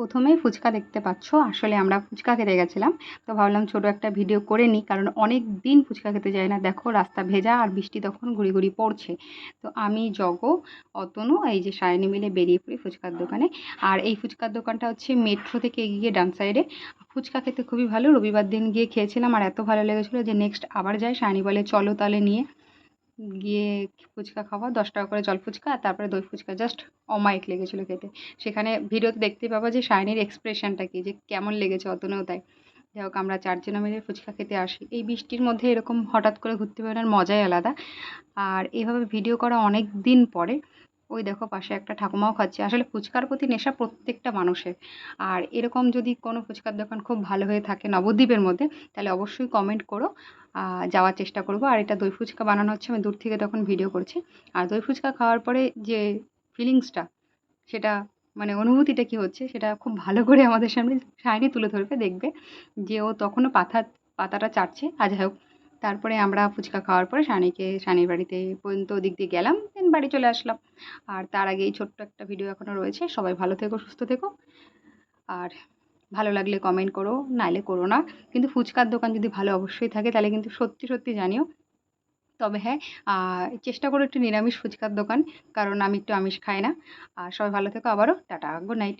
প্রথমেই ফুচকা দেখতে পাচ্ছ। আসলে আমরা ফুচকা খেতে গেছিলাম, তো ভাবলাম ছোটো একটা ভিডিও করে নিই, কারণ অনেক দিন ফুচকা খেতে যাই না। দেখো, রাস্তা ভেজা আর বৃষ্টি তখন ঘুরি গুড়ি পড়ছে। তো আমি, জগ, অতনু, এই যে সায়নী মিলে বেরিয়ে পড়ি ফুচকার দোকানে। আর এই ফুচকার দোকানটা হচ্ছে মেট্রো থেকে এগিয়ে ডান সাইডে। ফুচকা খেতে খুবই ভালো। রবিবার দিন গিয়ে খেয়েছিলাম আর এত ভালো লেগেছিলো যে, নেক্সট আবার যাই। সায়নী বলে, চলো তাহলে নিয়ে। গিয়ে ফুচকা খাওয়া দশ টাকা করে জল ফুচকা আর তারপরে দই ফুচকা জাস্ট অমায়িক লেগেছিলো খেতে। সেখানে ভিডিওতে দেখতে পাবো যে শাইনির এক্সপ্রেশনটা কি, যে কেমন লেগেছে অতনেও তাই। যাই হোক, আমরা চারজন মিলে ফুচকা খেতে আসি। এই বৃষ্টির মধ্যে এরকম হঠাৎ করে ঘুরতে বেরোনোর মজাই আলাদা। আর এভাবে ভিডিও করা অনেক দিন পরে ওই দেখো পাশে একটা ঠাকুমাও খাচ্ছে। আসলে ফুচকার প্রতি নেশা প্রত্যেকটা মানুষের। আর এরকম যদি কোনো ফুচকার দোকান খুব ভালো হয়ে থাকে নবদ্বীপের মধ্যে, তাহলে অবশ্যই কমেন্ট করো যাওয়ার চেষ্টা করব। আর এটা দই ফুচকা বানানো হচ্ছে, আমি দূর থেকে তখন ভিডিও করছি। আর দই ফুচকা খাওয়ার পরে যে ফিলিংসটা সেটা মানে অনুভূতিটা কী হচ্ছে, সেটা খুব ভালো করে আমাদের সামনে শাইনি তুলে ধরবে, দেখবে যে ও তখনও পাতা পাতাটা চাটছে। আজ হোক, তারপরে আমরা ফুচকা খাওয়ার পরে সানিকে শানির বাড়িতে পর্যন্ত ওদিক দিয়ে গেলাম। বাড়ি চলে আসলাম। আর তার আগে এই ছোট্ট একটা ভিডিও এখনও রয়েছে। সবাই ভালো থেকো, সুস্থ থেকো। আর ভালো লাগলে কমেন্ট করো, নাইলে করো না। কিন্তু ফুচকার দোকান যদি ভালো অবশ্যই থাকে, তাহলে কিন্তু সত্যি সত্যি জানিও। তবে হ্যাঁ চেষ্টা করো একটু নিরামিষ ফুচকার দোকান, কারণ আমি একটু আমিষ খাই না। আর সবাই ভালো থেকো আবারও। Tata good night